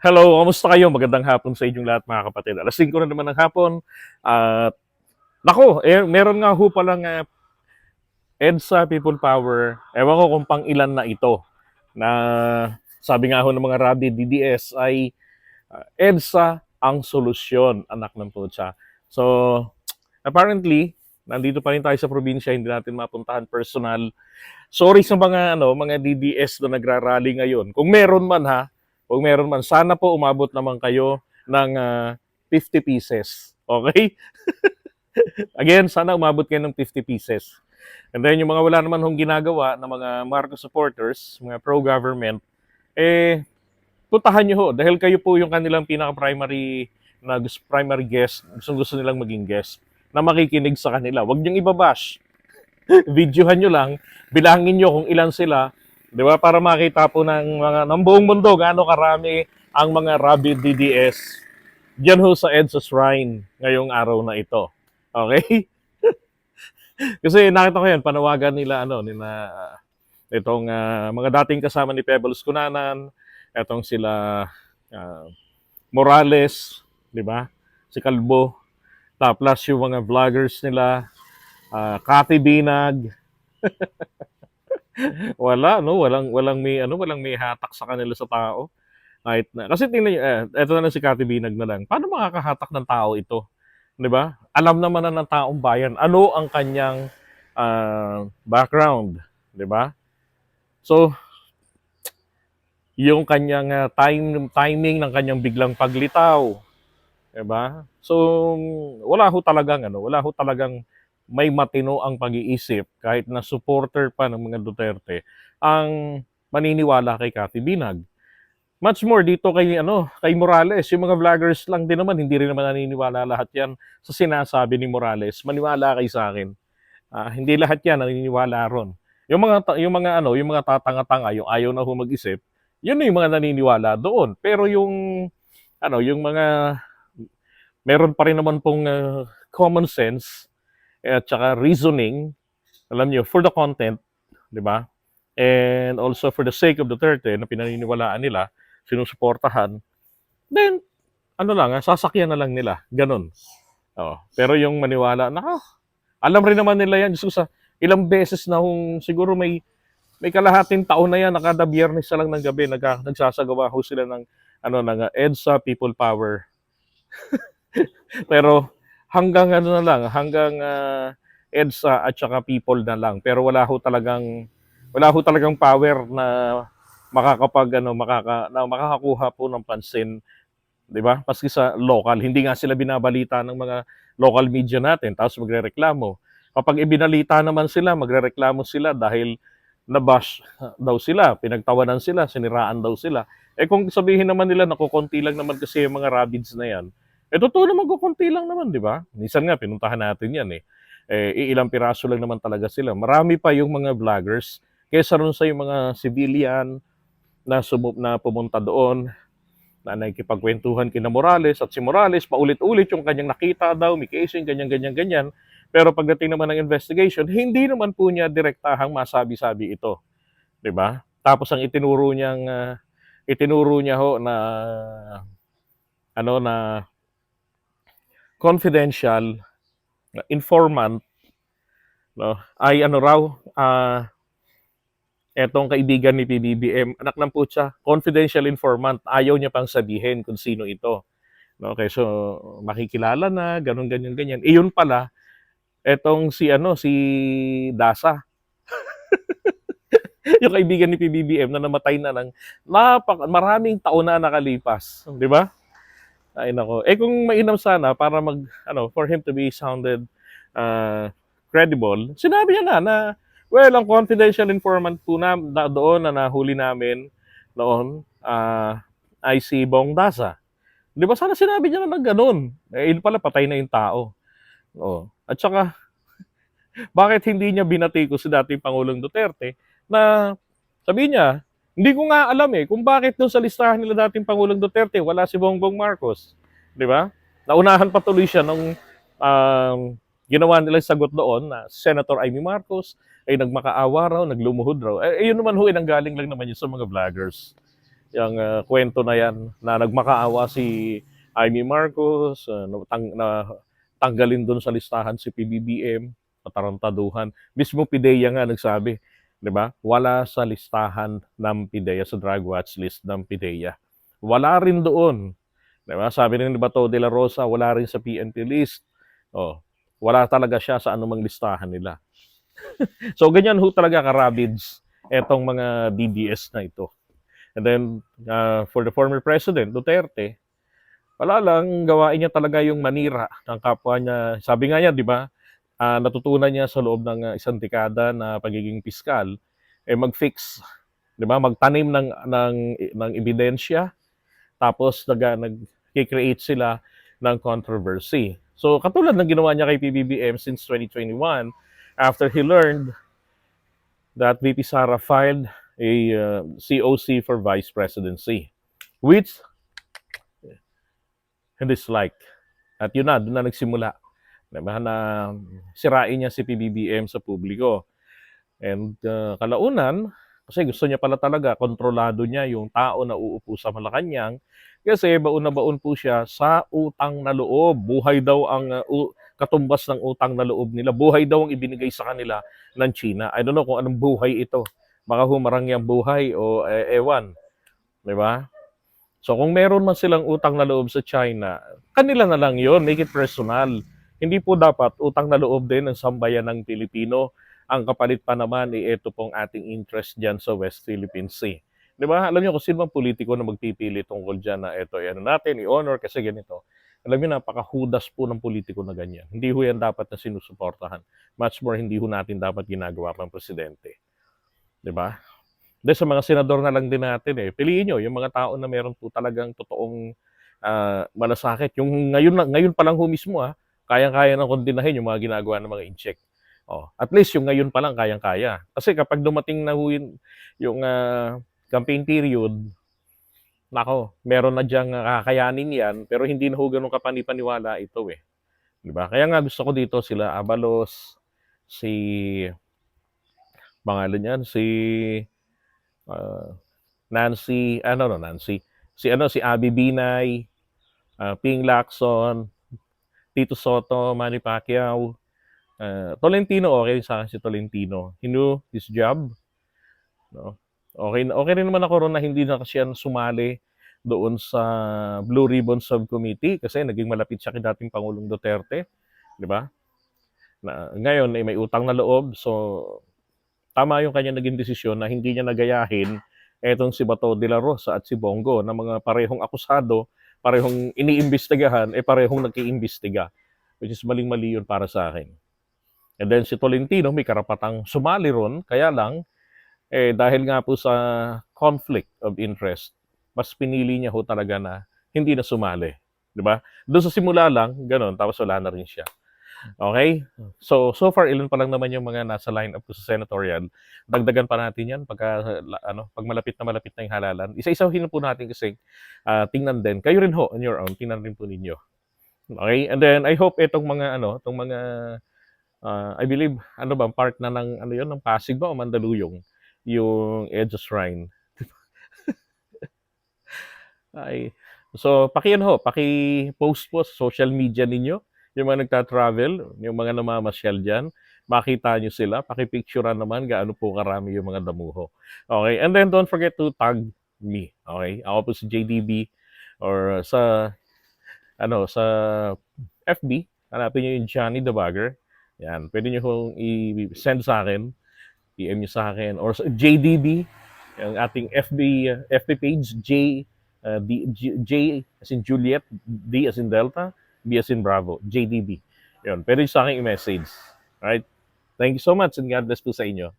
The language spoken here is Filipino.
Hello, kamusta kayo? Magandang hapon sa inyong lahat mga kapatid. Alas 5 na naman ng hapon. At nako, eh, meron nga ho palang uh, EDSA People Power. Ewan ko kung pang ilan na ito. Na sabi nga ho ng mga Rabi DDS ay uh, EDSA ang solusyon, anak ng putsa. So, apparently, nandito pa rin tayo sa probinsya, hindi natin mapuntahan personal. Sorry sa mga ano, mga DDS na nagrarally ngayon. Kung meron man ha, kung meron man, sana po umabot naman kayo ng ah, 50 pieces. Okay? Again, sana umabot kayo ng 50 pieces. And then yung mga wala naman hong ginagawa ng mga Marcos supporters, mga pro-government, eh, puntahan nyo ho. Dahil kayo po yung kanilang pinaka-primary na primary guest, gusto, gusto nilang maging guest, na makikinig sa kanila. Huwag niyong ibabash. Videohan nyo lang, bilangin nyo kung ilan sila, Di ba? Para makita po ng mga ng buong mundo gaano karami ang mga Rabid DDS diyan ho sa EDSA Shrine ngayong araw na ito. Okay? Kasi nakita ko yan, panawagan nila ano, nila itong ah, mga dating kasama ni Pebbles Kunanan, itong sila ah, Morales, di ba? Si Kalbo, tapos yung mga vloggers nila, uh, Cathy Binag, wala no? Walang walang may ano walang may hatak sa kanila sa tao. Kahit na kasi tingnan niyo eh, eto na lang si Cathy Binag na lang. Paano makakahatak ng tao ito? 'di ba? Alam naman na ng taong bayan ano ang kanyang ah, background? 'di ba? So yung kanyang ah, time timing ng kanyang biglang paglitaw. 'di ba? So wala ho talagang ano wala ho talagang may matino ang pag-iisip kahit na supporter pa ng mga Duterte ang maniniwala kay Cathy Binag. Much more dito kay ano, kay Morales, yung mga vloggers lang din naman hindi rin naman naniniwala lahat 'yan sa sinasabi ni Morales. Maniwala kay sa akin. Ah, hindi lahat 'yan naniniwala ron. Yung mga yung mga ano, yung mga tatanga-tanga, yung ayaw na ho mag-isip, yun yung mga naniniwala doon. Pero yung ano, yung mga meron pa rin naman pong ah, common sense at saka reasoning, alam nyo, for the content, di ba? And also for the sake of Duterte na pinaniniwalaan nila, sinusuportahan, then, ano lang, ah, sasakyan na lang nila. Ganon. Oh. Pero yung maniwala, naka, alam rin naman nila yan. Diyos ko sa ilang beses na kung siguro may may kalahating taon na yan, na kada biyernes na lang ng gabi, nag, nagsasagawa ho sila ng, ano, ng ah, EDSA People Power. Pero, hanggang ano na lang, hanggang ah, EDSA at saka people na lang. Pero wala ho talagang wala ho talagang power na makakapag ano makaka na makakakuha po ng pansin, 'di ba? Maski sa local, hindi nga sila binabalita ng mga local media natin tapos magrereklamo. Kapag ibinalita naman sila, magrereklamo sila dahil nabash daw sila, pinagtawanan sila, siniraan daw sila. Eh kung sabihin naman nila na kukunti lang naman kasi yung mga rabids na yan, eh, totoo naman kukunti lang naman, di ba? Minsan nga, pinuntahan natin yan eh. Eh, ilang piraso lang naman talaga sila. Marami pa yung mga vloggers kaysa rin sa yung mga civilian na, sumup na pumunta doon na nakikipagkwentuhan kina Morales at si Morales paulit-ulit yung kanyang nakita daw, may casing, ganyan, ganyan, ganyan. Pero pagdating naman ng investigation, hindi naman po niya direktahang masabi-sabi ito. 'Di ba? Tapos ang itinuro niyang ah, itinuro niya ho na ano na confidential na informant no? Ay ano raw ah etong kaibigan ni PBBM anak ng putya confidential informant. Ayaw niya pang sabihin kung sino ito no? Okay so makikilala na ganun ganyan ganyan. Iyon pala etong si ano si Dasa. Yung kaibigan ni PBBM na namatay na ng napak maraming taon na nakalipas di ba ay nako. Eh kung mainam sana para mag ano for him to be sounded uh, credible, sinabi niya na na well, ang confidential informant po na, na doon na nahuli namin noon uh, ay si Bong Dasa. Di ba sana sinabi niya na ng ganun? Eh, pala patay na yung tao. Oh. At saka, bakit hindi niya binatiko si dating Pangulong Duterte na sabi niya, hindi ko nga alam eh kung bakit doon sa listahan nila dating Pangulong Duterte wala si Bongbong Marcos. Di ba? Naunahan pa tuloy siya nung um, ginawa nila sagot doon na Senator Amy Marcos ay nagmakaawa raw, naglumuhod raw. Eh, eh yun naman ho, eh, nanggaling lang naman yun sa mga vloggers. yung ah, kwento na yan na nagmakaawa si Amy Marcos, na, tang- na tanggalin doon sa listahan si PBBM, matarantaduhan. Mismo PIDEA nga nagsabi, 'di ba? Wala sa listahan ng PIDEA sa drug watch list ng PIDEA. Wala rin doon. 'Di ba? Sabi rin ni Bato de la Rosa, wala rin sa PNP list. Oh, wala talaga siya sa anumang listahan nila. so ganyan ho talaga karabids etong mga DDS na ito. And then uh, for the former president Duterte, wala lang gawain niya talaga yung manira ng kapwa niya. Sabi nga niya, 'di ba? Ah, natutunan niya sa loob ng ah, isang dekada na pagiging piskal eh mag-fix, 'di ba? Magtanim ng ng ng ebidensya tapos nag nag-create sila ng controversy. So katulad ng ginawa niya kay PBBM since 2021 after he learned that VP Sara filed a uh, COC for vice presidency which he disliked. At yun na, doon na nagsimula. Diba, na sirain niya si PBBM sa publiko. And uh, kalaunan, kasi gusto niya pala talaga, kontrolado niya yung tao na uupo sa Malacanang kasi baon na baon po siya sa utang na loob. Buhay daw ang uh, katumbas ng utang na loob nila. Buhay daw ang ibinigay sa kanila ng China. I don't know kung anong buhay ito. Baka humarang yung buhay o eh, ewan. Di ba? So kung meron man silang utang na loob sa China, kanila na lang yon make it personal. Hindi po dapat utang na loob din ng sambayan ng Pilipino. Ang kapalit pa naman, eh, ito pong ating interest dyan sa West Philippine Sea. Di ba? Alam niyo kung sino bang politiko na magpipili tungkol dyan na ito, ano natin, i-honor kasi ganito. Alam niyo, napakahudas po ng politiko na ganyan. Hindi ho yan dapat na sinusuportahan. Much more, hindi ho natin dapat ginagawa pang presidente. Di ba? Dahil sa mga senador na lang din natin eh. Piliin nyo yung mga tao na meron po talagang totoong ah, malasakit. Yung ngayon, ngayon pa lang ho mismo ah, kayang-kaya na kondinahin yung mga ginagawa ng mga incheck. Oh, at least yung ngayon pa lang kayang-kaya. Kasi kapag dumating na yun, yung ah, campaign period, nako, meron na diyang kakayanin yan, pero hindi na ho ganun kapanipaniwala ito eh. Di ba? Kaya nga gusto ko dito sila Abalos, si pangalan yan, si ah, Nancy, ano no, Nancy, si ano, si Abby Binay, ah, Ping Lacson, Tito Soto, Manny Pacquiao, ah, Tolentino, okay sa akin si Tolentino. He knew his job. No? Okay, okay rin naman ako ron na hindi na kasi sumali doon sa Blue Ribbon Subcommittee kasi naging malapit siya kay dating Pangulong Duterte. Di ba? Na, ngayon, eh, may utang na loob. So, tama yung kanya naging desisyon na hindi niya nagayahin etong si Bato de la Rosa at si Bongo na mga parehong akusado, parehong iniimbestigahan, eh parehong nagkiimbestiga. Which is maling-mali yun para sa akin. And then si Tolentino may karapatang sumali ron, kaya lang, eh dahil nga po sa conflict of interest, mas pinili niya ho talaga na hindi na sumali. Di ba? Doon sa simula lang, ganun, tapos wala na rin siya. Okay? So, so far, ilan pa lang naman yung mga nasa lineup ko sa senatorial. Dagdagan pa natin yan pagka, ano, pag malapit na malapit na yung halalan. Isa-isahin po natin kasi ah, tingnan din. Kayo rin ho, on your own, tingnan rin po ninyo. Okay? And then, I hope itong mga, ano, itong mga, ah, I believe, ano ba, part na ng, ano yun, ng Pasig ba o Mandaluyong? Yung Edge Shrine. Ay, so, pakiyan ho, paki-post po sa social media ninyo yung mga nagta-travel, yung mga namamasyal dyan, makita nyo sila, pakipicturean naman gaano po karami yung mga damuho. Okay, and then don't forget to tag me. Okay, ako po si JDB or sa ano sa FB, hanapin nyo yung Johnny the Bagger. Yan, pwede nyo kong i-send sa akin, PM nyo sa akin, or sa JDB, yung ating FB, FB page, J, uh, D, J, J as in Juliet, D as in Delta, B Bravo, JDB. Yun, pwede sa akin i-message. Alright? Thank you so much and God bless po sa inyo.